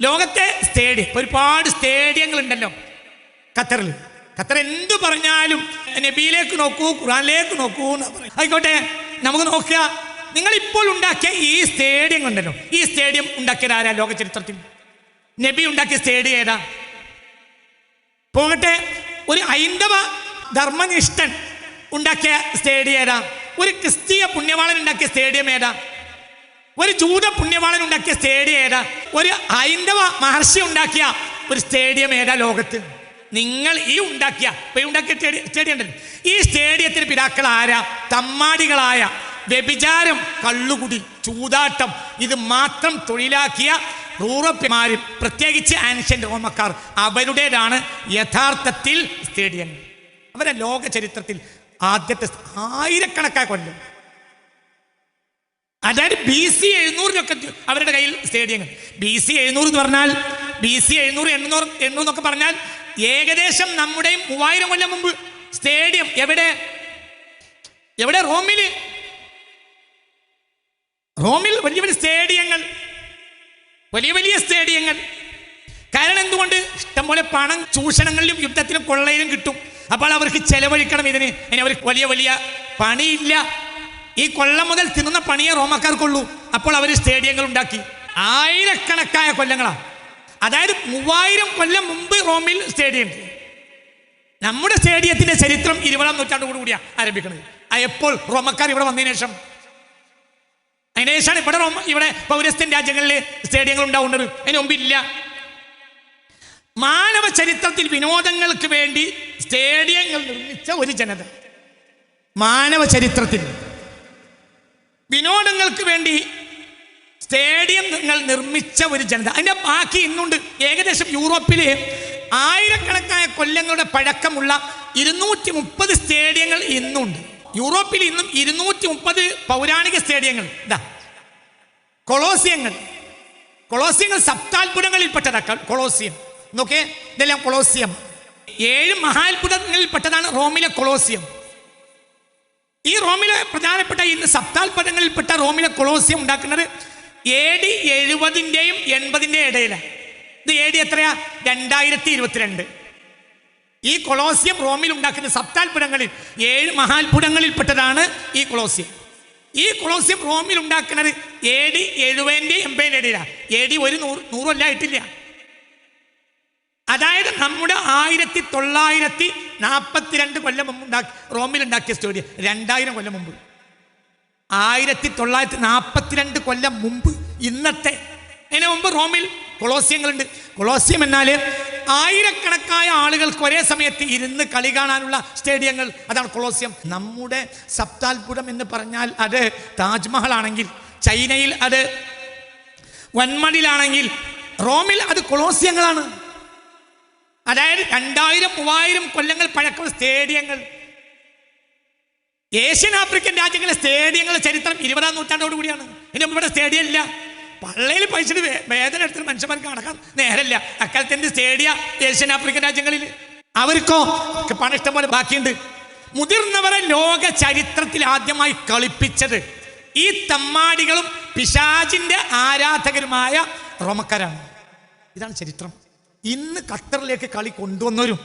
ലോകത്തെ സ്റ്റേഡിയം ഒരുപാട് സ്റ്റേഡിയങ്ങൾ ഉണ്ടല്ലോ ഖത്തറിൽ. ഖത്തർ എന്ത് പറഞ്ഞാലും നബിയിലേക്ക് നോക്കൂ ഖുറാനിലേക്ക് നോക്കൂ. ആയിക്കോട്ടെ നമുക്ക് നോക്കുക. നിങ്ങൾ ഇപ്പോൾ ഉണ്ടാക്കിയ ഈ സ്റ്റേഡിയം ഉണ്ടല്ലോ ഈ സ്റ്റേഡിയം ഉണ്ടാക്കിയത് ആരാ ലോക ചരിത്രത്തിൽ? നബി ഉണ്ടാക്കിയ സ്റ്റേഡിയം ഏതാ? പോകട്ടെ ഒരു ഹൈന്ദവ ധർമ്മനിഷ്ഠൻ ഉണ്ടാക്കിയ സ്റ്റേഡിയം ഏതാ? ഒരു ക്രിസ്തീയ പുണ്യവാളൻ ഉണ്ടാക്കിയ സ്റ്റേഡിയം ഏതാ? ഒരു ജൂത പുണ്യവാളൻ ഉണ്ടാക്കിയ സ്റ്റേഡിയം ഏതാ? ഒരു ഹൈന്ദവ മഹർഷി ഉണ്ടാക്കിയ ഒരു സ്റ്റേഡിയം ഏതാ ലോകത്ത്? നിങ്ങൾ ഈ ഉണ്ടാക്കിയ ഉണ്ടാക്കിയ സ്റ്റേഡിയം ഉണ്ടല്ലോ. ഈ സ്റ്റേഡിയത്തിന് പിതാക്കൾ ആരാ? തമ്മാടികളായ വ്യഭിചാരം കള്ളുകുടി ചൂതാട്ടം ഇത് മാത്രം തൊഴിലാക്കിയ റൂറപ്പിമാരും പ്രത്യേകിച്ച് ആൻഷ്യന്റ് റോമക്കാർ അവരുടേതാണ് യഥാർത്ഥത്തിൽ സ്റ്റേഡിയം. അവരെ ലോക ചരിത്രത്തിൽ ആദ്യത്തെ ആയിരക്കണക്കായ കൊല്ലം. അതായത് ബി സി എഴുന്നൂറിനൊക്കെ അവരുടെ കയ്യിൽ സ്റ്റേഡിയങ്ങൾ ബി സി എഴുന്നൂറ് എന്ന് പറഞ്ഞാൽ ബി സി എഴുന്നൂറ് എണ്ണൂറ് എണ്ണൂറ് എന്നൊക്കെ പറഞ്ഞാൽ ഏകദേശം നമ്മുടെ മൂവായിരം കൊല്ലം മുമ്പ് സ്റ്റേഡിയം എവിടെ? എവിടെ? റോമിൽ റോമിൽ വലിയ വലിയ സ്റ്റേഡിയങ്ങൾ വലിയ വലിയ സ്റ്റേഡിയങ്ങൾ കാരണം എന്തുകൊണ്ട്? ഇഷ്ടംപോലെ പണം ചൂഷണങ്ങളിലും യുദ്ധത്തിലും കൊള്ളയിലും കിട്ടും. അപ്പോൾ അവർക്ക് ചെലവഴിക്കണം ഇതിന്. ഇനി അവർക്ക് വലിയ വലിയ പണിയില്ല. ഈ കൊല്ലം മുതൽ തിന്നുന്ന പണിയെ റോമക്കാർക്കുള്ളൂ. അപ്പോൾ അവർ സ്റ്റേഡിയങ്ങൾ ഉണ്ടാക്കി ആയിരക്കണക്കായ കൊല്ലങ്ങളാണ് അതായത് മൂവായിരം കൊല്ലം മുമ്പ് റോമിൽ സ്റ്റേഡിയം. നമ്മുടെ സ്റ്റേഡിയത്തിന്റെ ചരിത്രം ഇരുപതാം നൂറ്റാണ്ടോട് കൂടിയാണ് ആരംഭിക്കുന്നത് എപ്പോൾ റോമക്കാർ ഇവിടെ വന്നതിന് ശേഷം. അതിന് ശേഷമാണ് ഇവിടെ റോമ ഇവിടെ പൗരസ്ത്യൻ രാജ്യങ്ങളിൽ സ്റ്റേഡിയങ്ങൾ ഉണ്ടാവുന്നത് അതിന് മുമ്പില്ല മാനവ ചരിത്രത്തിൽ വിനോദങ്ങൾക്ക് വേണ്ടി സ്റ്റേഡിയങ്ങൾ നിർമ്മിച്ച ഒരു ജനത. മാനവ ചരിത്രത്തിൽ. വിനോദങ്ങൾക്ക് വേണ്ടി സ്റ്റേഡിയം നിങ്ങൾ നിർമ്മിച്ച ഒരു ജനത. അതിന്റെ ബാക്കി ഇന്നുണ്ട്. ഏകദേശം യൂറോപ്പിലെ ആയിരക്കണക്കായ കൊല്ലങ്ങളുടെ പഴക്കമുള്ള ഇരുന്നൂറ്റി മുപ്പത് സ്റ്റേഡിയങ്ങൾ ഇന്നുണ്ട്. യൂറോപ്പിൽ ഇന്നും ഇരുന്നൂറ്റി മുപ്പത് പൗരാണിക സ്റ്റേഡിയങ്ങൾ. ഇതാ. കൊളോസിയങ്ങൾ. കൊളോസിയങ്ങൾ സപ്താത്ഭുതങ്ങളിൽപ്പെട്ടതാ കൊളോസിയം. നോക്കേ ഇതെല്ലാം കൊളോസിയം. ഏഴ് മഹാത്ഭുതങ്ങളിൽപ്പെട്ടതാണ് റോമിലെ കൊളോസിയം. ഈ റോമിലെ പ്രധാനപ്പെട്ട ഇന്ന് സപ്താൽപദങ്ങളിൽപ്പെട്ട റോമിലെ കൊളോസിയം ഉണ്ടാക്കുന്നത് എ ഡി എഴുപതിന്റെയും എൺപതിന്റെയും ഇടയിലാണ് ഇത് എ ഡി എത്രയാ? രണ്ടായിരത്തി ഇരുപത്തിരണ്ട് ഈ കൊളോസിയം റോമിൽ ഉണ്ടാക്കുന്ന സപ്താൽപുരങ്ങളിൽ ഏഴ് മഹാത്ഭുതങ്ങളിൽപ്പെട്ടതാണ് ഈ കൊളോസിയം. ഈ കൊളോസിയം റോമിൽ ഉണ്ടാക്കുന്നത് എ ഡി എഴുപതിന്റെ എൺപതിന്റെ ഇടയിലാണ് എ ഡി ഒരു നൂറ് നൂറല്ല ആയിട്ടില്ല. അതായത് നമ്മുടെ ആയിരത്തി തൊള്ളായിരത്തി നാൽപ്പത്തിരണ്ട് കൊല്ലം മുമ്പ് ഉണ്ടാക്കി റോമിൽ ഉണ്ടാക്കിയ സ്റ്റേഡിയം രണ്ടായിരം കൊല്ലം മുമ്പ്. ആയിരത്തി തൊള്ളായിരത്തി നാൽപ്പത്തിരണ്ട് കൊല്ലം മുമ്പ് ഇന്നത്തെ. അതിന് മുമ്പ് റോമിൽ കൊളോസ്യങ്ങളുണ്ട്. കൊളോസ്യം എന്നാൽ ആയിരക്കണക്കായ ആളുകൾക്ക് ഒരേ സമയത്ത് ഇരുന്ന് കളി കാണാനുള്ള സ്റ്റേഡിയങ്ങൾ. അതാണ് കൊളോസ്യം. നമ്മുടെ സപ്താത്ഭുതം എന്ന് പറഞ്ഞാൽ അത് താജ്മഹൽ ആണെങ്കിൽ ചൈനയിൽ അത് വൻമണിലാണെങ്കിൽ റോമിൽ അത് കൊളോസിയങ്ങളാണ്. അതായത് രണ്ടായിരം മൂവായിരം കൊല്ലങ്ങൾ പഴക്കമുള്ള സ്റ്റേഡിയങ്ങൾ. ഏഷ്യൻ ആഫ്രിക്കൻ രാജ്യങ്ങളിലെ സ്റ്റേഡിയങ്ങളുടെ ചരിത്രം ഇരുപതാം നൂറ്റാണ്ടോട് കൂടിയാണ്. ഇനി ഇവിടെ സ്റ്റേഡിയം ഇല്ല. പള്ളയിൽ പൈസയുടെ വേദന എടുത്തിട്ട് മനുഷ്യന്മാർക്ക് നടക്കാൻ നേരമില്ല. അക്കാലത്തിന്റെ സ്റ്റേഡിയ ഏഷ്യൻ ആഫ്രിക്കൻ രാജ്യങ്ങളിൽ? അവർക്കോ? പണം ഇഷ്ടം പോലെ ബാക്കിയുണ്ട്. മുതിർന്നവരെ ലോക ചരിത്രത്തിൽ ആദ്യമായി കളിപ്പിച്ചത് ഈ തമ്മാടികളും പിശാചിന്റെ ആരാധകരുമായ റോമക്കാരാണ്. ഇതാണ് ചരിത്രം. ഇന്ന് ഖത്തറിലേക്ക് കളി കൊണ്ടുവന്നവരും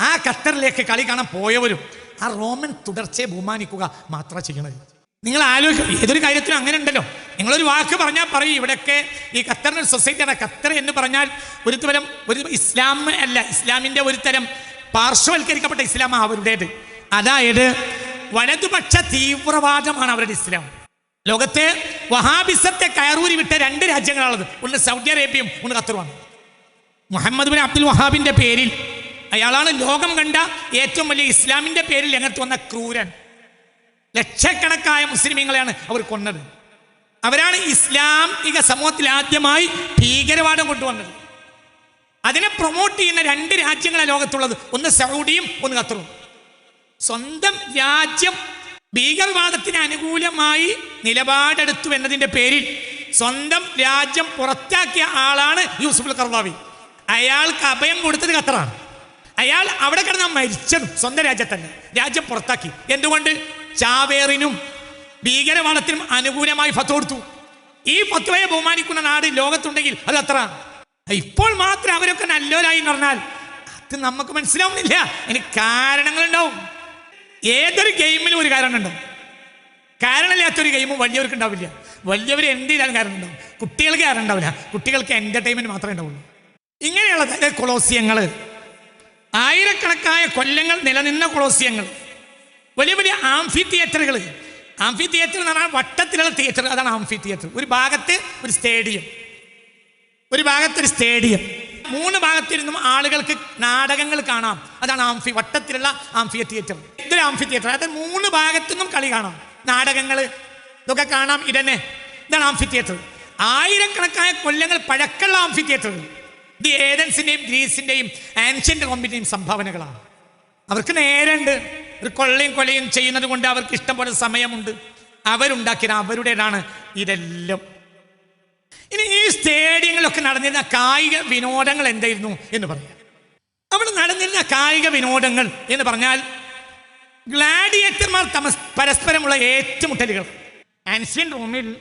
ആ ഖത്തറിലേക്ക് കളി കാണാൻ പോയവരും ആ റോമൻ തുടർച്ചയെ ബഹുമാനിക്കുക മാത്രം ചെയ്യണത്. നിങ്ങൾ ആലോചിക്കുക ഏതൊരു കാര്യത്തിലും അങ്ങനെ ഉണ്ടല്ലോ. നിങ്ങളൊരു വാക്ക് പറഞ്ഞാൽ പറയും ഇവിടെയൊക്കെ ഈ ഖത്തറിന് സൊസൈറ്റിയാണ് ഖത്തർ എന്ന് പറഞ്ഞാൽ ഒരു തരം ഒരു ഇസ്ലാം അല്ല ഇസ്ലാമിന്റെ ഒരു തരം പാർശ്വവൽക്കരിക്കപ്പെട്ട ഇസ്ലാം അവരുടേത്. അതായത് വലതുപക്ഷ തീവ്രവാദമാണ് അവരുടെ ഇസ്ലാം. ലോകത്തെ വഹാബിസത്തെ കയറൂരി വിട്ട രണ്ട് രാജ്യങ്ങളാണുള്ളത്. ഒന്ന് സൗദി അറേബ്യയും ഒന്ന് ഖത്തറുമാണ്. മുഹമ്മദ് ബിൻ അബ്ദുൽ വഹാബിന്റെ പേരിൽ അയാളാണ് ലോകം കണ്ട ഏറ്റവും വലിയ ഇസ്ലാമിന്റെ പേരിൽ രംഗത്ത് വന്ന ക്രൂരൻ. ലക്ഷക്കണക്കായ മുസ്ലിമീങ്ങളെയാണ് അവർ കൊന്നത്. അവരാണ് ഇസ്ലാമിക സമൂഹത്തിൽ ആദ്യമായി ഭീകരവാദം കൊണ്ടുവന്നത്. അതിനെ പ്രൊമോട്ട് ചെയ്യുന്ന രണ്ട് രാജ്യങ്ങളാണ് ലോകത്തുള്ളത്. ഒന്ന് സൗദിയും ഒന്ന് ഖത്തറും. സ്വന്തം രാജ്യം ഭീകരവാദത്തിന് അനുകൂലമായി നിലപാടെടുത്തു എന്നതിന്റെ പേരിൽ സ്വന്തം രാജ്യം പുറത്താക്കിയ ആളാണ് യൂസുഫുൽ കർവാവി. അയാൾക്ക് അഭയം കൊടുത്തത് ഖത്തറാണ്. അയാൾ അവിടെ കിടന്ന മരിച്ചതും സ്വന്തം രാജ്യത്തന്നെ. രാജ്യം പുറത്താക്കി. എന്തുകൊണ്ട്? ചാവേറിനും ഭീകരവാദത്തിനും അനുകൂലമായി ഫത്ത് കൊടുത്തു. ഈ ഫത്വയെ ബഹുമാനിക്കുന്ന നാട് ലോകത്തുണ്ടെങ്കിൽ അത് അത്ര ഇപ്പോൾ മാത്രം അവരൊക്കെ നല്ലവരായി എന്ന് പറഞ്ഞാൽ അത് നമുക്ക് മനസ്സിലാവുന്നില്ല. ഇനി കാരണങ്ങളുണ്ടാവും. ഏതൊരു ഗെയിമിലും ഒരു കാരണം ഉണ്ടാവും കാരണമില്ലാത്തൊരു ഗെയിമും വലിയവർക്ക് ഉണ്ടാവില്ല. വലിയവർ എന്ത് ചെയ്താലും കാരണം ഉണ്ടാവും കുട്ടികൾക്ക് കാരണം ഉണ്ടാവില്ല കുട്ടികൾക്ക് എന്റർടൈൻമെന്റ് മാത്രമേ ഉണ്ടാവുള്ളൂ. ഇങ്ങനെയുള്ള കൊളോസ്യങ്ങൾ ആയിരക്കണക്കായ കൊല്ലങ്ങൾ നിലനിന്ന കൊളോസ്യങ്ങൾ വലിയ വലിയ ആംഫി തിയേറ്ററുകൾ ആംഫി തിയേറ്റർ എന്ന് പറഞ്ഞാൽ വട്ടത്തിലുള്ള തിയേറ്റർ അതാണ് ആംഫി തിയേറ്റർ ഒരു ഭാഗത്ത് ഒരു സ്റ്റേഡിയം. ഒരു ഭാഗത്ത് ഒരു സ്റ്റേഡിയം. മൂന്ന് ഭാഗത്തിരുന്നും ആളുകൾക്ക് നാടകങ്ങൾ കാണാം. അതാണ് ആംഫി വട്ടത്തിലുള്ള ആംഫി തിയേറ്റർ ഇതൊരു ആംഫി തിയേറ്റർ അതായത് മൂന്ന് ഭാഗത്തുനിന്നും കളി കാണാം. നാടകങ്ങൾ ഇതൊക്കെ കാണാം ഇതന്നെ. ഇതാണ് ആംഫി തിയേറ്റർ ആയിരക്കണക്കായ കൊല്ലങ്ങൾ പഴക്കമുള്ള ആംഫി തിയേറ്ററുകൾ ഇത് ഏതൻസിന്റെയും ഗ്രീസിന്റെയും ആൻഷ്യന്റ് കോമ്പിന്റെയും സംഭാവനകളാണ്. അവർക്ക് നേരമുണ്ട് ഒരു കൊള്ളയും കൊലയും ചെയ്യുന്നത് കൊണ്ട് അവർക്ക് ഇഷ്ടം പോലെ സമയമുണ്ട്. അവരുണ്ടാക്കിയത് അവരുടേതാണ് ഇതെല്ലാം. ഇനി ഈ സ്റ്റേഡിയങ്ങളിലൊക്കെ നടന്നിരുന്ന കായിക വിനോദങ്ങൾ എന്തായിരുന്നു എന്ന് പറയാം. അവിടെ നടന്നിരുന്ന കായിക വിനോദങ്ങൾ എന്ന് പറഞ്ഞാൽ ഗ്ലാഡിയേറ്റർമാർ തമ പരസ്പരമുള്ള ഏറ്റുമുട്ടലുകൾ. ആൻഷ്യൻ റോമിൽ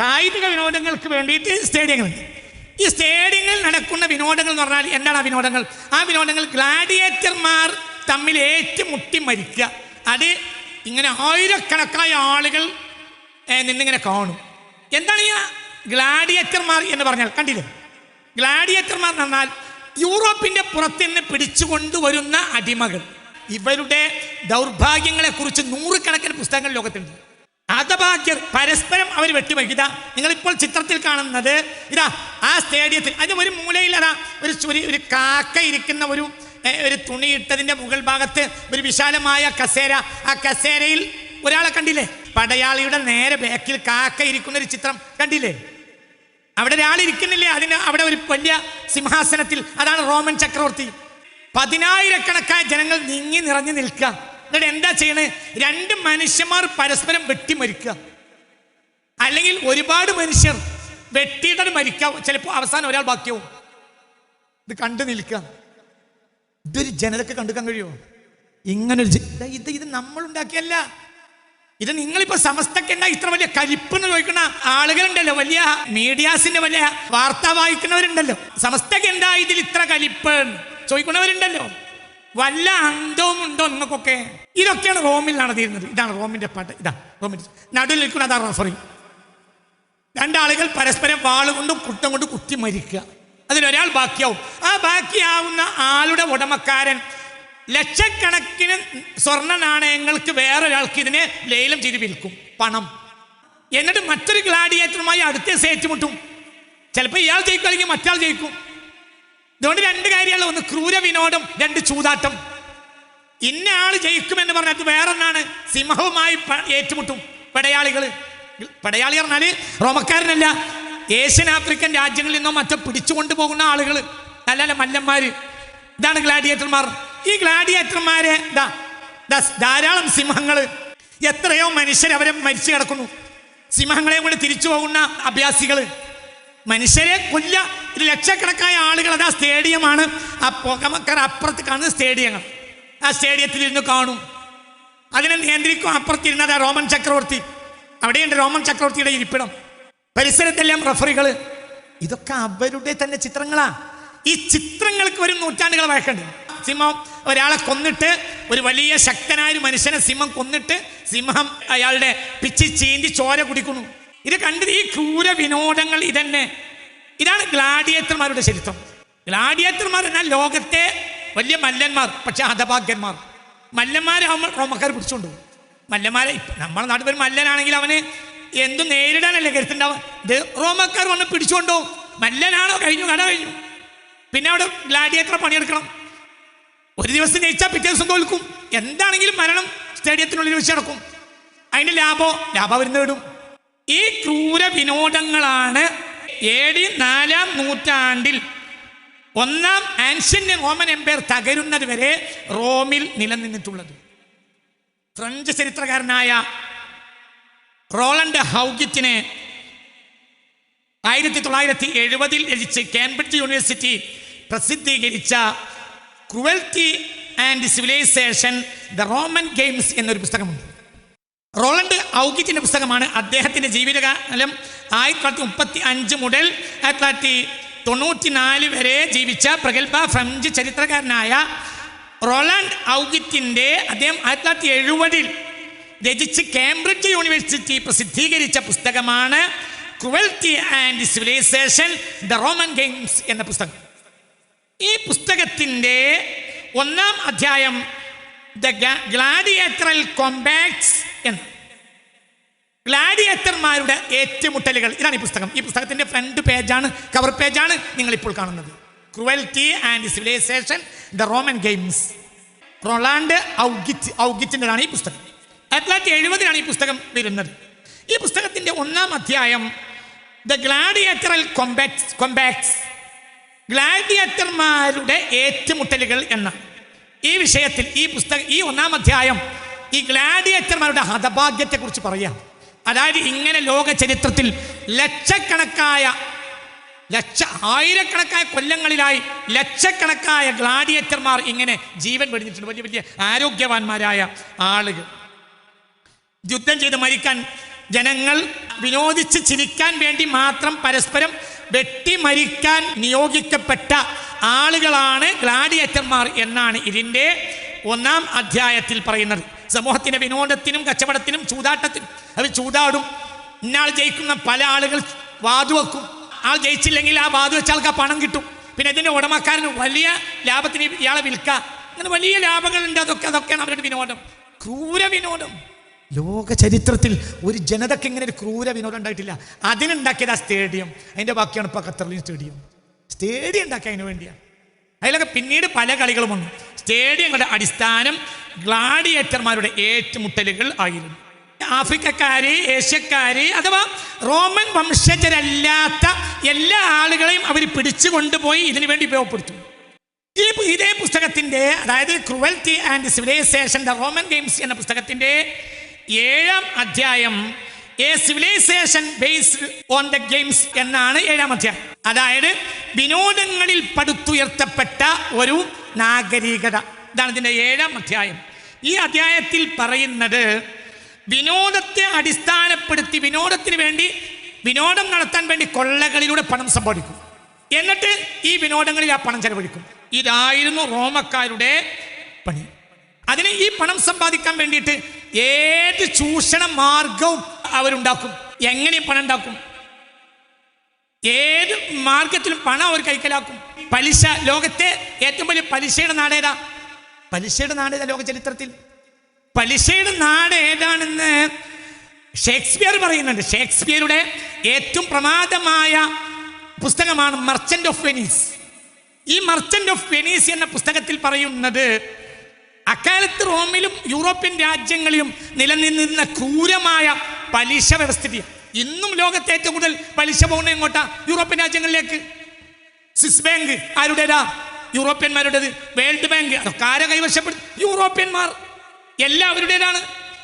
കായിക വിനോദങ്ങൾക്ക് വേണ്ടിയിട്ട് സ്റ്റേഡിയങ്ങളുണ്ട്. ഈ സ്റ്റേഡിയങ്ങളിൽ നടക്കുന്ന വിനോദങ്ങൾ എന്ന് പറഞ്ഞാൽ എന്താണ് ആ വിനോദങ്ങൾ? ആ വിനോദങ്ങൾ ഗ്ലാഡിയേറ്റർമാർ തമ്മിൽ ഏറ്റുമുട്ടി മരിക്കുക. അത് ഇങ്ങനെ ആയിരക്കണക്കായ ആളുകൾ നിന്നിങ്ങനെ കാണും. എന്താണ് ഈ ഗ്ലാഡിയേറ്റർമാർ എന്ന് പറഞ്ഞാൽ? കണ്ടില്ലേ? ഗ്ലാഡിയേറ്റർമാർ എന്ന് പറഞ്ഞാൽ യൂറോപ്പിന്റെ പുറത്തുനിന്ന് പിടിച്ചുകൊണ്ടുവരുന്ന അടിമകൾ. ഇവരുടെ ദൗർഭാഗ്യങ്ങളെക്കുറിച്ച് നൂറുകണക്കിന് പുസ്തകങ്ങൾ ലോകത്തുണ്ട്. ഹതഭാഗ്യർ പരസ്പരം അവർ വെട്ടിമരിക്കുക നിങ്ങളിപ്പോൾ ചിത്രത്തിൽ കാണുന്നത് ഇതാ ആ സ്റ്റേഡിയത്തിൽ അതിന് ഒരു മൂലയിൽ അതാ ഒരു ഒരു കാക്ക ഇരിക്കുന്ന ഒരു ഒരു തുണി ഇട്ടതിന്റെ മുകൾ ഭാഗത്ത് ഒരു വിശാലമായ കസേര. ആ കസേരയിൽ ഒരാളെ കണ്ടില്ലേ? പടയാളിയുടെ നേരെ ബാക്കിൽ കാക്ക ഇരിക്കുന്ന ഒരു ചിത്രം കണ്ടില്ലേ? അവിടെ ഒരാളിരിക്കുന്നില്ലേ അതിന് അവിടെ ഒരു വലിയ സിംഹാസനത്തിൽ അതാണ് റോമൻ ചക്രവർത്തി. പതിനായിരക്കണക്കായ ജനങ്ങൾ നീങ്ങി നിറഞ്ഞു നിൽക്കുക. എന്നിട്ട് എന്താ ചെയ്യണേ? രണ്ട് മനുഷ്യന്മാർ പരസ്പരം വെട്ടി വെട്ടിമരിക്കുക അല്ലെങ്കിൽ ഒരുപാട് മനുഷ്യർ വെട്ടിയിട്ടത് മരിക്കാം ചിലപ്പോൾ അവസാനം ഒരാൾ ബാക്കിയാവും. ഇത് കണ്ടു നിൽക്കുക. ഇതൊരു ജനതക്ക് കണ്ടുക്കാൻ കഴിയുമോ? ഇങ്ങനൊരു ഇത് ഇത് നമ്മൾ ഉണ്ടാക്കിയല്ല ഇത് നിങ്ങളിപ്പോ സമസ്തക്ക് എന്താ ഇത്ര വലിയ കലിപ്പെന്ന് ചോദിക്കുന്ന ആളുകളുണ്ടല്ലോ. വലിയ മീഡിയാസിന്റെ വലിയ വാർത്ത വായിക്കുന്നവരുണ്ടല്ലോ. സമസ്തക്ക് എന്താ ഇതിൽ ഇത്ര കലിപ്പ് ചോദിക്കുന്നവരുണ്ടല്ലോ. വല്ല അന്തവും ഉണ്ടോ നിങ്ങൾക്കൊക്കെ? ഇതൊക്കെയാണ് റോമിൽ നടന്നിരുന്നത്. ഇതാണ് റോമിന്റെ പാട്ട്. ഇതാ റോമിന്റെ നടുവിൽ നിൽക്കുന്ന അതാ റഫറി. രണ്ടാളുകൾ പരസ്പരം വാളുകൊണ്ടും കുട്ടം കൊണ്ട് കുത്തി മരിക്കുക. അതിലൊരാൾ ബാക്കിയാവും. ആ ബാക്കിയാവുന്ന ആളുടെ ഉടമക്കാരൻ ലക്ഷക്കണക്കിന് സ്വർണ നാണയങ്ങൾക്ക് വേറൊരാൾക്ക് ഇതിനെ ലേലം ചെയ്ത് വിൽക്കും. പണം. എന്നിട്ട് മറ്റൊരു ഗ്ലാഡിയേറ്ററുമായി അടുത്ത സേറ്റുമുട്ടും ചിലപ്പോൾ ഇയാൾ ജയിക്കും അല്ലെങ്കിൽ മറ്റാൾ ജയിക്കും. ഇതുകൊണ്ട് രണ്ട് കാര്യമുള്ള ഒന്ന് ക്രൂര വിനോദം രണ്ട് ചൂതാട്ടം. ഇന്ന ആൾ ജയിക്കുമെന്ന് പറഞ്ഞത് വേറൊന്നാണ്. സിംഹവുമായി ഏറ്റുമുട്ടും പടയാളികൾ പടയാളി പറഞ്ഞാൽ റോമക്കാരനല്ല ഏഷ്യൻ ആഫ്രിക്കൻ രാജ്യങ്ങളിൽ നിന്നോ മറ്റോ പിടിച്ചുകൊണ്ടു പോകുന്ന ആളുകൾ അല്ലല്ല മല്ലന്മാര്. ഇതാണ് ഗ്ലാഡിയേറ്റർമാർ. ഈ ഗ്ലാഡിയേറ്റർമാരെ ദാ ധാരാളം സിംഹങ്ങൾ എത്രയോ മനുഷ്യർ അവരെ മരിച്ചു കിടക്കുന്നു. സിംഹങ്ങളെയും കൂടി തിരിച്ചു പോകുന്ന അഭ്യാസികൾ മനുഷ്യരെ കൊല്ല. ലക്ഷക്കണക്കായ ആളുകൾ അതാ സ്റ്റേഡിയമാണ്. ആ പുകമക്കർ അപ്പുറത്ത് കാണുന്ന സ്റ്റേഡിയങ്ങൾ. ആ സ്റ്റേഡിയത്തിൽ ഇരുന്ന് കാണും. അതിനെ നിയന്ത്രിക്കും അപ്പുറത്തിരുന്നത് ആ റോമൻ ചക്രവർത്തി. അവിടെയുണ്ട് റോമൻ ചക്രവർത്തിയുടെ ഇരിപ്പിടം. പരിസരത്തെല്ലാം റഫറികൾ ഇതൊക്കെ അവരുടെ തന്നെ ചിത്രങ്ങളാ. ഈ ചിത്രങ്ങൾക്ക് വരും നൂറ്റാണ്ടുകൾ വഴക്കുണ്ട്. സിംഹം ഒരാളെ കൊന്നിട്ട് ഒരു വലിയ ശക്തനായ ഒരു മനുഷ്യനെ സിംഹം കൊന്നിട്ട് സിംഹം അയാളുടെ പിച്ചി ചീന്തി ചോര കുടിക്കുന്നു. ഇത് കണ്ടത് ഈ ക്രൂര വിനോദങ്ങൾ ഇതന്നെ. ഇതാണ് ഗ്ലാഡിയേറ്റർമാരുടെ ചരിത്രം. ഗ്ലാഡിയേറ്റർമാർ എന്നാൽ ലോകത്തെ വലിയ മല്ലന്മാർ പക്ഷെ ഹതഭാഗ്യന്മാർ. മല്ലന്മാരാകുമ്പോൾ റോമക്കാർ പിടിച്ചുകൊണ്ട് പോകും. മല്ലന്മാരെ നമ്മുടെ നാട്ടിൽ ഒരു മല്ലനാണെങ്കിൽ അവന് എന്തും നേരിടാനല്ലേ കരുത്തുണ്ടാവും ഇത് റോമക്കാർ വന്ന് പിടിച്ചുകൊണ്ടോ മല്ലനാണോ കഴിഞ്ഞു കട കഴിഞ്ഞു. പിന്നെ അവിടെ ഗ്ലാഡിയേറ്റർ പണിയെടുക്കണം. ഒരു ദിവസം ജയിച്ചാൽ പിറ്റേ ദിവസം തോൽക്കും. എന്താണെങ്കിലും മരണം സ്റ്റേഡിയത്തിനുള്ളിൽ വെച്ച് നടക്കും. അതിന്റെ ലാഭോ? ലാഭം അവർ ഈ ക്രൂര വിനോദങ്ങളാണ് എ ഡി നാലാം നൂറ്റാണ്ടിൽ ഒന്നാം ആൻഷ്യന്റ് റോമൻ എംപയർ തകരുന്നത് വരെ റോമിൽ നിലനിന്നിട്ടുള്ളത്. ഫ്രഞ്ച് ചരിത്രകാരനായ റോളണ്ട് ഹൗഗിറ്റിനെ ആയിരത്തി തൊള്ളായിരത്തി എഴുപതിൽ രചിച്ച് കാംബ്രിഡ്ജ് യൂണിവേഴ്സിറ്റി പ്രസിദ്ധീകരിച്ച cruelty and civilization the Roman games എന്നൊരു പുസ്തകമുണ്ട്. റോളണ്ട് ഔഗിറ്റിന്റെ പുസ്തകമാണ് അദ്ദേഹത്തിന്റെ ജീവിതകാലം ആയിരത്തി തൊള്ളായിരത്തി മുപ്പത്തി അഞ്ച് മുതൽ ആയിരത്തി തൊള്ളായിരത്തി തൊണ്ണൂറ്റി നാല് വരെ ജീവിച്ച പ്രഗത്ഭ ഫ്രഞ്ച് ചരിത്രകാരനായ റോളണ്ട് ഔഗിറ്റിന്റെ അദ്ദേഹം ആയിരത്തി തൊള്ളായിരത്തി എഴുപതിൽ രചിച്ച് കേംബ്രിഡ്ജ് യൂണിവേഴ്സിറ്റി പ്രസിദ്ധീകരിച്ച പുസ്തകമാണ് cruelty and civilization the Roman games എന്ന പുസ്തകം. ഈ പുസ്തകത്തിന്റെ ഒന്നാം അധ്യായം ദ ഗ്ലാഡിയേറ്ററൽ കോമ്പാക്ട്സ് എന്ന് ഗ്ലാഡിയേറ്റർമാരുടെ ഏറ്റുമുട്ടലുകൾ. ഇതാണ് ഈ പുസ്തകം. ഈ പുസ്തകത്തിന്റെ ഫ്രണ്ട് പേജാണ് കവർ പേജാണ് നിങ്ങൾ ഇപ്പോൾ കാണുന്നത്. Cruelty and civilization the Roman games Ronald Auguet ഔഗിറ്റിന്റെതാണ് ഈ പുസ്തകം. ആയിരത്തി തൊള്ളായിരത്തി എഴുപതിലാണ് ഈ പുസ്തകം വരുന്നത്. ഈ പുസ്തകത്തിന്റെ ഒന്നാം അധ്യായം ദ ഗ്ലാഡിയേറ്ററൽ കൊമ്പാക്സ് കൊമ്പാക്സ് ഗ്ലാഡിയേറ്റർമാരുടെ ഏറ്റുമുട്ടലുകൾ എന്ന ഈ വിഷയത്തിൽ ഈ പുസ്തകം ഈ ഒന്നാം അധ്യായം ഈ ഗ്ലാഡിയേറ്റർമാരുടെ ഹതഭാഗ്യത്തെക്കുറിച്ച് പറയാം. അതായത് ഇങ്ങനെ ലോക ചരിത്രത്തിൽ ലക്ഷക്കണക്കായ ലക്ഷ ആയിരക്കണക്കായ കൊല്ലങ്ങളിലായി ലക്ഷക്കണക്കായ ഗ്ലാഡിയേറ്റർമാർ ഇങ്ങനെ ജീവൻ വെടിഞ്ഞിട്ടുണ്ട്. വലിയ വലിയ ആരോഗ്യവാന്മാരായ ആളുകൾ. യുദ്ധം ചെയ്ത് മരിക്കാൻ ജനങ്ങൾ വിനോദിച്ച് ചിരിക്കാൻ വേണ്ടി മാത്രം പരസ്പരം വെട്ടി മരിക്കാൻ നിയോഗിക്കപ്പെട്ട ആളുകളാണ് ഗ്ലാഡിയേറ്റർമാർ എന്നാണ് ഇതിന്റെ ഒന്നാം അധ്യായത്തിൽ പറയുന്നത്. സമൂഹത്തിന്റെ വിനോദത്തിനും കച്ചവടത്തിനും ചൂതാട്ടത്തിനും. അവർ ചൂതാടും. ഇന്നാൾ ജയിക്കുന്ന പല ആളുകൾ വാതുവെക്കും ആൾ ജയിച്ചില്ലെങ്കിൽ ആ വാതു വെച്ച ആൾക്ക് പണം കിട്ടും. പിന്നെ ഇതിന്റെ ഉടമക്കാരന് വലിയ ലാഭത്തിന് ഇയാളെ വിൽക്കുക അങ്ങനെ വലിയ ലാഭങ്ങളുണ്ട്. അതൊക്കെ അതൊക്കെയാണ് അവരുടെ വിനോദം. ക്രൂര വിനോദം. ലോക ചരിത്രത്തിൽ ഒരു ജനതയ്ക്ക് ഇങ്ങനെ ഒരു ക്രൂര വിനോദം ഉണ്ടായിട്ടില്ല. അതിനുണ്ടാക്കിയത് ആ സ്റ്റേഡിയം. അതിന്റെ ബാക്കിയാണ് ഇപ്പോൾ ഖത്തറിലെ സ്റ്റേഡിയം. സ്റ്റേഡിയം ഉണ്ടാക്കിയ അതിന് വേണ്ടിയാണ് അതിലൊക്കെ പിന്നീട് പല കളികളും വന്നു. സ്റ്റേഡിയങ്ങളുടെ അടിസ്ഥാനം ഗ്ലാഡിയേറ്റർമാരുടെ ഏറ്റുമുട്ടലുകൾ ആയിരുന്നു. ആഫ്രിക്കക്കാര് ഏഷ്യക്കാര് അഥവാ റോമൻ വംശജരല്ലാത്ത എല്ലാ ആളുകളെയും അവർ പിടിച്ചു കൊണ്ടുപോയി ഇതിനു വേണ്ടി ഉപയോഗപ്പെടുത്തും ഈ ഇതേ പുസ്തകത്തിന്റെ അതായത് cruelty and civilization the Roman games എന്ന പുസ്തകത്തിന്റെ ഏഴാം അധ്യായം a civilization based on the games എന്നാണ് ഏഴാം അധ്യായം. അതായത് വിനോദങ്ങളിൽ പടുത്തുയർത്തപ്പെട്ട ഒരു നാഗരികത. ഇതാണ് ഇതിന്റെ ഏഴാം അധ്യായം. ഈ അധ്യായത്തിൽ പറയുന്നത് വിനോദത്തെ അടിസ്ഥാനപ്പെടുത്തി വിനോദത്തിന് വേണ്ടി വിനോദം നടത്താൻ വേണ്ടി കൊള്ളകളിലൂടെ പണം സമ്പാദിക്കും. എന്നിട്ട് ഈ വിനോദങ്ങളിൽ ആ പണം ചെലവഴിക്കും. ഇതായിരുന്നു റോമക്കാരുടെ പണി. അതിന് ഈ പണം സമ്പാദിക്കാൻ വേണ്ടിയിട്ട് ഏത് ചൂഷണ മാർഗവും അവരുണ്ടാക്കും. എങ്ങനെ പണം ഉണ്ടാക്കും? ഏത് മാർഗത്തിലും പണം അവർ കൈക്കലാക്കും. പലിശ ലോകത്തെ ഏറ്റവും വലിയ പലിശയുടെ നാടേതാ പലിശയുടെ നാടേതാ ലോക ചരിത്രത്തിൽ? പലിശയുടെ നാട് ഏതാണെന്ന് ഷേക്സ്പിയർ പറയുന്നുണ്ട്. ഷേക്സ്പിയറുടെ ഏറ്റവും പ്രമാദമായ പുസ്തകമാണ് മർച്ചന്റ് ഓഫ് വെനീസ് ഈ മർച്ചന്റ് ഓഫ് വെനീസ് എന്ന പുസ്തകത്തിൽ പറയുന്നത് അക്കാലത്ത് റോമിലും യൂറോപ്യൻ രാജ്യങ്ങളിലും നിലനിന്നിരുന്ന ക്രൂരമായ പലിശ വ്യവസ്ഥിതി ഇന്നും ലോകത്തെ ഏറ്റവും കൂടുതൽ പലിശ പോകുന്നത് എങ്ങോട്ടാ? യൂറോപ്യൻ രാജ്യങ്ങളിലേക്ക്. Swiss bank. ആരുടേതാ? യൂറോപ്യന്മാരുടേത്. World bank. അതൊക്കെ ആരെ കൈവശപ്പെടും യൂറോപ്യന്മാർ. എല്ലാവരുടേതാണ്.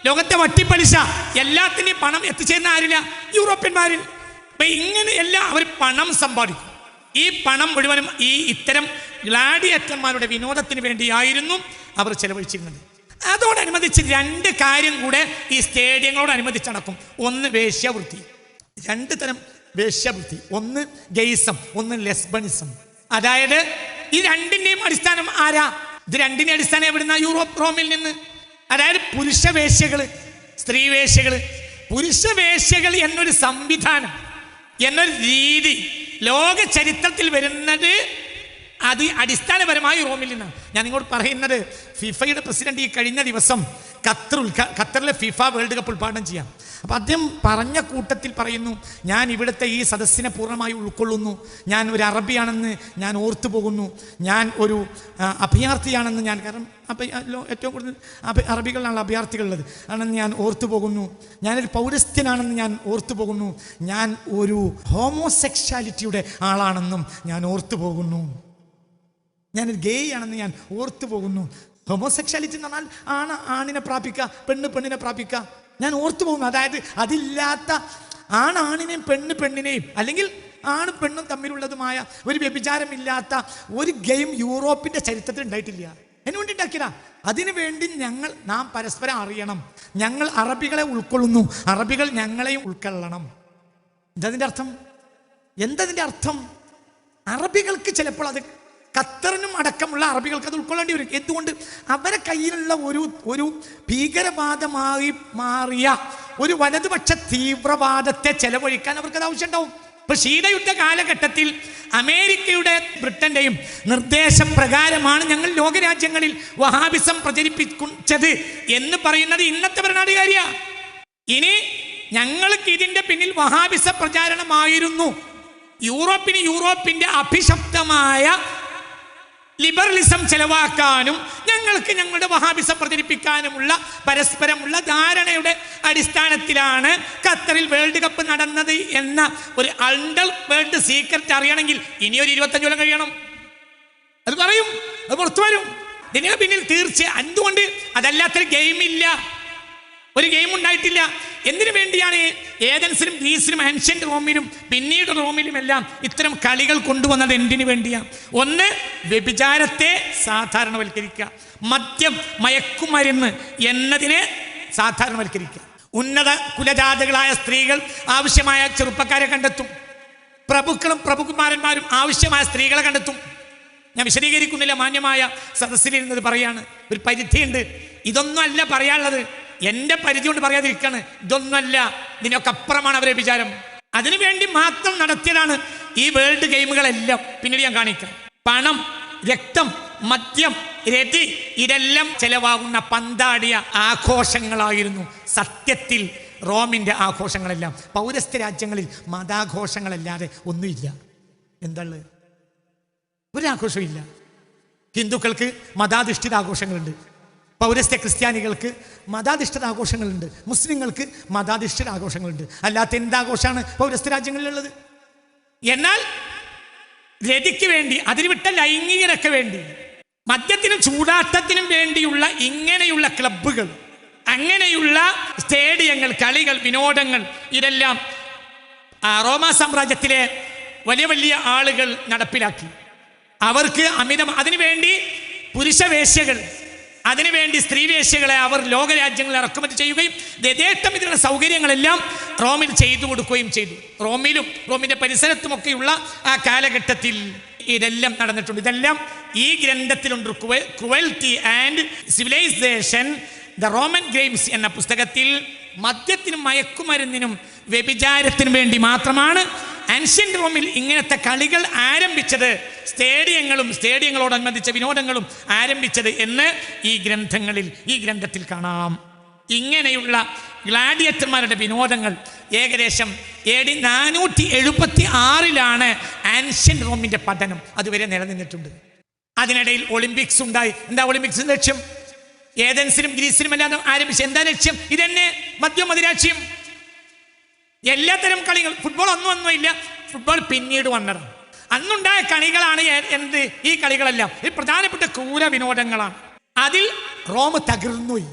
ലോകത്തെ വട്ടിപ്പലിശ. എല്ലാത്തിന്റെയും പണം എത്തിച്ചേരുന്ന ആരില്ല? യൂറോപ്യന്മാരിൽ. അപ്പൊ ഇങ്ങനെ എല്ലാം അവർ പണം സമ്പാദിക്കും. ഈ പണം മുഴുവനും ഈ ഇത്തരം ഗ്ലാഡിയേറ്റർമാരുടെ വിനോദത്തിന് വേണ്ടിയായിരുന്നു അവർ ചെലവഴിച്ചിരുന്നത്. അതോടനുബന്ധിച്ച് രണ്ട് കാര്യം കൂടെ ഈ സ്റ്റേഡിയങ്ങളോട് അനുബന്ധിച്ച് നടക്കും. ഒന്ന് വേശ്യാവൃത്തി. രണ്ട് തരം വേശ്യാവൃത്തി. ഒന്ന് ഗെയ്സം ഒന്ന് ലെസ്ബണിസം. അതായത് ഈ രണ്ടിന്റെയും അടിസ്ഥാനം ആരാ? ഇത് രണ്ടിന്റെ അടിസ്ഥാനം എവിടുന്ന? യൂറോപ്പ് റോമിൽ നിന്ന്. അതായത് പുരുഷ വേശ്യകൾ സ്ത്രീ വേശ്യകൾ. പുരുഷ വേശ്യകൾ എന്നൊരു സംവിധാനം എന്നൊരു രീതി ലോക ചരിത്രത്തിൽ വരുന്നത് അത് അടിസ്ഥാനപരമായി റോമിൽ നിന്നാണ്. ഞാൻ നിങ്ങളോട് പറയുന്നത് ഫിഫയുടെ പ്രസിഡന്റ് ഈ കഴിഞ്ഞ ദിവസം ഖത്തർ ഖത്തറിലെ ഫിഫ വേൾഡ് കപ്പ് ഉദ്ഘാടനം ചെയ്യാം. അപ്പം അദ്ദേഹം പറഞ്ഞ കൂട്ടത്തിൽ പറയുന്നു ഞാൻ ഇവിടുത്തെ ഈ സദസ്സിനെ പൂർണമായി ഉൾക്കൊള്ളുന്നു. ഞാൻ ഒരു അറബിയാണെന്ന് ഞാൻ ഓർത്തു പോകുന്നു. ഞാൻ ഒരു അഭയാർത്ഥിയാണെന്ന് ഞാൻ കാരണം ഏറ്റവും കൂടുതൽ അറബികളാണ് അഭയാർത്ഥികളുള്ളത്. ആണെന്ന് ഞാൻ ഓർത്തു പോകുന്നു. ഞാനൊരു പൗരസ്ത്യനാണെന്ന് ഞാൻ ഓർത്തു പോകുന്നു. ഞാൻ ഒരു ഹോമോസെക്ഷാലിറ്റിയുടെ ആളാണെന്നും ഞാൻ ഓർത്തു പോകുന്നു. ഞാനൊരു ഗേ ആണെന്ന് ഞാൻ ഓർത്തു പോകുന്നു. ഹോമോസെക്ഷാലിറ്റി എന്ന് പറഞ്ഞാൽ ആണ് ആണിനെ പ്രാപിക്കുക പെണ്ണ് പെണ്ണിനെ പ്രാപിക്കുക. ഞാൻ ഓർത്തു പോകുന്നു. അതായത് അതില്ലാത്ത ആണാണിനെയും പെണ്ണ് പെണ്ണിനെയും അല്ലെങ്കിൽ ആണും പെണ്ണും തമ്മിലുള്ളതുമായ ഒരു വ്യഭിചാരമില്ലാത്ത ഒരു ഗെയിം യൂറോപ്പിന്റെ ചരിത്രത്തിൽ ഉണ്ടായിട്ടില്ല. ഉണ്ടാക്കി ഉണ്ടാക്കിയതാ. അതിനുവേണ്ടി ഞങ്ങൾ നാം പരസ്പരം അറിയണം. ഞങ്ങൾ അറബികളെ ഉൾക്കൊള്ളുന്നു. അറബികൾ ഞങ്ങളെയും ഉൾക്കൊള്ളണം. എന്തതിന്റെ അർത്ഥം? എന്തതിന്റെ അർത്ഥം? അറബികൾക്ക് ചിലപ്പോൾ അത് ഖത്തറിനും അടക്കമുള്ള അറബികൾക്ക് അത് ഉൾക്കൊള്ളേണ്ടി വരും. എന്തുകൊണ്ട്? അവരെ കയ്യിലുള്ള ഒരു ഒരു ഭീകരവാദമായി മാറിയ ഒരു വലതുപക്ഷ തീവ്രവാദത്തെ ചെലവഴിക്കാൻ അവർക്ക് അത് ആവശ്യമുണ്ടാവും. ഇപ്പൊ ശീതയുദ്ധ കാലഘട്ടത്തിൽ അമേരിക്കയുടെ ബ്രിട്ടന്റെയും നിർദ്ദേശപ്രകാരമാണ് ഞങ്ങൾ ലോകരാജ്യങ്ങളിൽ വഹാബിസം പ്രചരിപ്പിച്ചത് എന്ന് പറയുന്നത് ഇന്നത്തെ ഭരണാധികാരിയാ. ഇനി ഞങ്ങൾക്ക് ഇതിന്റെ പിന്നിൽ വഹാബിസ പ്രചാരണമായിരുന്നു. യൂറോപ്പിന് യൂറോപ്പിന്റെ അഭിശപ്തമായ ലിബറലിസം ചെലവാക്കാനും ഞങ്ങൾക്ക് ഞങ്ങളുടെ വഹാബിസം പ്രചരിപ്പിക്കാനുമുള്ള പരസ്പരമുള്ള ധാരണയുടെ അടിസ്ഥാനത്തിലാണ് ഖത്തറിൽ വേൾഡ് കപ്പ് നടന്നത് എന്ന ഒരു അണ്ടർ വേൾഡ് സീക്രറ്റ് അറിയണമെങ്കിൽ ഇനി ഒരു ഇരുപത്തഞ്ച് കൊല്ലം കഴിയണം. അത് പറയും അത് പുറത്തു വരും. ഇതിന് പിന്നിൽ തീർച്ച എന്തുകൊണ്ട്? അതല്ലാത്തൊരു ഗെയിമില്ല ഒരു ഗെയിം ഉണ്ടായിട്ടില്ല. എന്തിനു വേണ്ടിയാണ് ഏതൻസിലും ഗ്രീസിലും ആൻഷ്യന്റ് റോമിലും പിന്നീട് റോമിലും എല്ലാം ഇത്തരം കളികൾ കൊണ്ടുവന്നത് എന്തിനു വേണ്ടിയാണ് ഒന്ന് വ്യഭിചാരത്തെ സാധാരണവൽക്കരിക്കുക. മദ്യം മയക്കുമരുന്ന് എന്നതിനെ സാധാരണവൽക്കരിക്കുക. ഉന്നത കുലജാതകളായ സ്ത്രീകൾ ആവശ്യമായ ചെറുപ്പക്കാരെ കണ്ടെത്തും. പ്രഭുക്കളും പ്രഭുകുമാരന്മാരും ആവശ്യമായ സ്ത്രീകളെ കണ്ടെത്തും. ഞാൻ വിശദീകരിക്കുന്നില്ല മാന്യമായ സദസ്സിലിരുന്നത് പറയാണ്. ഒരു പരിധിയുണ്ട്. ഇതൊന്നും അല്ല പറയാനുള്ളത്. എന്റെ പരിധി കൊണ്ട് പറയാതിരിക്കാണ്. ഇതൊന്നുമല്ല. ഇതിനൊക്കെ അപ്പുറമാണ് അവരെ വിചാരം. അതിനുവേണ്ടി മാത്രം നടത്തിയതാണ് ഈ വേൾഡ് ഗെയിമുകളെല്ലാം പിന്നീട് ഞാൻ കാണിക്കാം. പണം രക്തം മദ്യം രതി ഇതെല്ലാം ചെലവാകുന്ന പന്താടിയ ആഘോഷങ്ങളായിരുന്നു. സത്യത്തിൽ റോമിന്റെ ആഘോഷങ്ങളെല്ലാം. പൗരസ്ത്യ രാജ്യങ്ങളിൽ മതാഘോഷങ്ങളല്ലാതെ ഒന്നുമില്ല. എന്താണ് ഒരാഘോഷവും ഇല്ല ഹിന്ദുക്കൾക്ക് മതാധിഷ്ഠിത ആഘോഷങ്ങളുണ്ട്. പൗരസ്ത്യ ക്രിസ്ത്യാനികൾക്ക് മതാധിഷ്ഠിത ആഘോഷങ്ങളുണ്ട് മുസ്ലിങ്ങൾക്ക് മതാധിഷ്ഠിത ആഘോഷങ്ങളുണ്ട് അല്ലാത്ത എന്താഘോഷമാണ് പൗരസ്ത്യ രാജ്യങ്ങളിലുള്ളത്? എന്നാൽ രതിക്ക് വേണ്ടി അതിന് വിട്ട ലൈംഗികനൊക്കെ വേണ്ടി മദ്യത്തിനും ചൂടാട്ടത്തിനും വേണ്ടിയുള്ള ഇങ്ങനെയുള്ള ക്ലബ്ബുകൾ അങ്ങനെയുള്ള സ്റ്റേഡിയങ്ങൾ കളികൾ വിനോദങ്ങൾ ഇതെല്ലാം റോമാ സാമ്രാജ്യത്തിലെ വലിയ വലിയ ആളുകൾ നടപ്പിലാക്കി. അവർക്ക് അമിതം അതിനുവേണ്ടി പുരുഷവേശ്യകൾ അതിനുവേണ്ടി സ്ത്രീവേശ്യകളെ അവർ ലോകരാജ്യങ്ങളിൽ ഇറക്കുമതി ചെയ്യുകയും യഥേഷ്ടം ഇതിനുള്ള സൗകര്യങ്ങളെല്ലാം റോമിൽ ചെയ്തു കൊടുക്കുകയും ചെയ്തു. റോമിലും റോമിന്റെ പരിസരത്തുമൊക്കെയുള്ള ആ കാലഘട്ടത്തിൽ ഇതെല്ലാം നടന്നിട്ടുണ്ട്. ഇതെല്ലാം ഈ ഗ്രന്ഥത്തിലുണ്ട്. Cruelty and civilization the Roman games എന്ന പുസ്തകത്തിൽ മദ്യത്തിനും മയക്കുമരുന്നിനും വ്യഭിചാരത്തിനും വേണ്ടി മാത്രമാണ് ആൻഷ്യൻ റോമിൽ ഇങ്ങനത്തെ കളികൾ ആരംഭിച്ചത് സ്റ്റേഡിയങ്ങളും സ്റ്റേഡിയങ്ങളോടനുബന്ധിച്ച വിനോദങ്ങളും ആരംഭിച്ചത് എന്ന് ഈ ഗ്രന്ഥങ്ങളിൽ ഈ ഗ്രന്ഥത്തിൽ കാണാം. ഇങ്ങനെയുള്ള ഗ്ലാഡിയറ്റർമാരുടെ വിനോദങ്ങൾ ഏകദേശം എ ഡി നാനൂറ്റി എഴുപത്തി ആറിലാണ് ആൻഷ്യൻ റോമിന്റെ പഠനം അതുവരെ നിലനിന്നിട്ടുണ്ട്. അതിനിടയിൽ ഒളിമ്പിക്സ് ഉണ്ടായി. എന്താ ഒളിമ്പിക്സ് ലക്ഷ്യം? ഏതൻസിനും ഗ്രീസിനും എല്ലാം ആരംഭിച്ചു എന്താ ലക്ഷ്യം? ഇതന്നെ മദ്യം മതിരാക്ഷ്യം എല്ലാത്തരം കളികൾ ഫുട്ബോൾ ഒന്നും ഒന്നുമില്ല ഫുട്ബോൾ പിന്നീട് വന്നതാണ് അന്നുണ്ടായ കളികളാണ് എന്ത്? ഈ കളികളെല്ലാം. ഈ പ്രധാനപ്പെട്ട ക്രൂര വിനോദങ്ങളാണ്. അതിൽ റോം തകർന്നുപോയി.